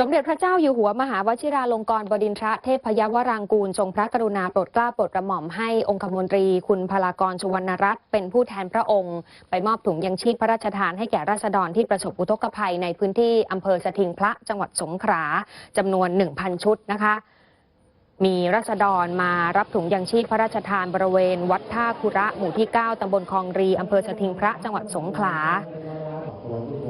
สมเด็จพระเจ้าอยู่หัวมหาวชิราลงกรณ์บดินทรเทพยวรางกูลทรงพระกรุณาโปรดเกล้าโปรดกระหม่อมให้องคมนตรี คุณพลากรสุวรรณรัตน์เป็นผู้แทนพระองค์ ไปมอบถุงยังชีพพระราชทานให้แก่ราษฎรที่ประสบอุทกภัยในพื้นที่อำเภอสถิงพระจังหวัดสงขลาจำนวน 1,000 ชุดนะคะมีรัษฎรมารับถุงยังชีพพระราชทานบริเวณ วัดท่าคุระหมู่ที่ 9 ตำบลคลองรี อำเภอสถิงพระ จังหวัดสงขลา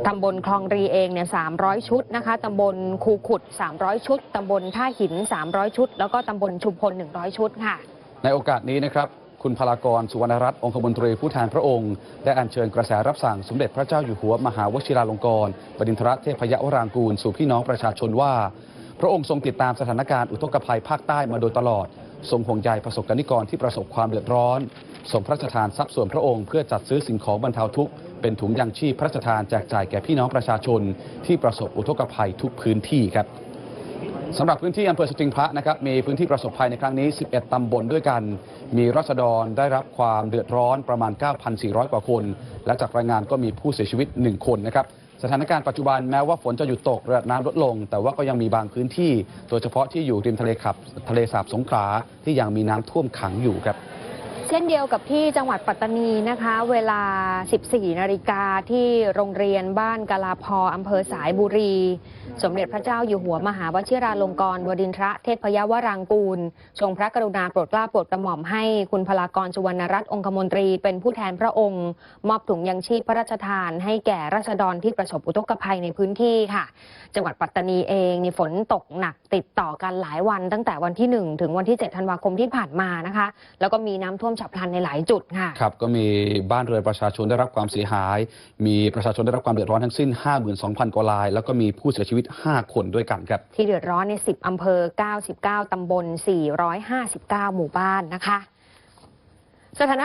ตำบลคลองรีเองเนี่ย300 ชุดนะคะ ตำบลคูขุด 300 ชุด ตำบลท่าหิน 300 ชุด แล้วก็ตำบลชุมพล 100 ชุดค่ะ ในโอกาสนี้นะครับ คุณพลากร สุวรรณรัตน์องคมนตรีผู้แทนพระองค์ ได้อัญเชิญกระแสรับสั่งสมเด็จพระเจ้าอยู่หัวมหาวชิราลงกรณ์บดินทรเทพยวรางกูลสู่พี่น้องประชาชนว่า พระองค์ทรงติดตามสถานการณ์อุทกภัยภาคใต้มาโดยตลอด ทรงห่วงใยประสบกนิกรที่ประสบความเดือดร้อนทรงพระราชทานทรัพย์ส่วนพระองค์เพื่อจัดซื้อสิ่งของบรรเทาทุกข์ เป็นถุงยังชีพพระราชทานแจกจ่ายแก่พี่น้องประชาชน ที่ประสบอุทกภัยทุกพื้นที่ครับสำหรับพื้นที่อำเภอสติงพระนะครับมีพื้นที่ประสบภัยในครั้งนี้ 11 ตำบลด้วยกัน มีรัษฎรได้รับความเดือดร้อนประมาณ 9,400 กว่าคน และจากรายงานก็มีผู้เสียชีวิต 1 คนนะครับสถานการณ์ปัจจุบันแม้ว่าฝนจะหยุดตกระดับน้ำลดลง แต่ว่าก็ยังมีบางพื้นที่ โดยเฉพาะที่อยู่ริมทะเลขับทะเลสาบสงขลาที่ยังมีน้ำท่วมขังอยู่ครับ เช่นเดียวกับที่จังหวัดปัตตานีนะคะ เวลา 14 นาฬิกาที่โรงเรียนบ้านกาลาพออำเภอสายบุรี สมเด็จพระเจ้าอยู่หัวมหาวชิราลงกรณ์บดินทรเทพพยวรางกูล ทรงพระกรุณาโปรดเกล้าโปรดกระหม่อมให้คุณพลากรสุวรรณรัตน์องคมนตรีเป็นผู้แทนพระองค์ มอบถุงยังชีพพระราชทาน ให้แก่ราษฎรที่ประสบอุทกภัยในพื้นที่ค่ะ จังหวัดปัตตานีเองนี่ฝนตกหนักติดต่อกันหลายวัน ตั้งแต่วันที่ 1 ถึงวันที่ 7 ธันวาคมที่ผ่านมานะคะ แล้วก็มีน้ำท่วมฉับพลันในหลายจุดค่ะครับก็มีบ้านเรือนประชาชนได้รับความเสียหาย มีประชาชนได้รับความเดือดร้อนทั้งสิ้น 52,000 กว่าราย แล้วก็มีผู้เสียชีวิต 5 คนด้วยกันครับ ที่เดือดร้อนใน 10 อำเภอ 99 ตำบล 459 หมู่บ้านนะคะสถาน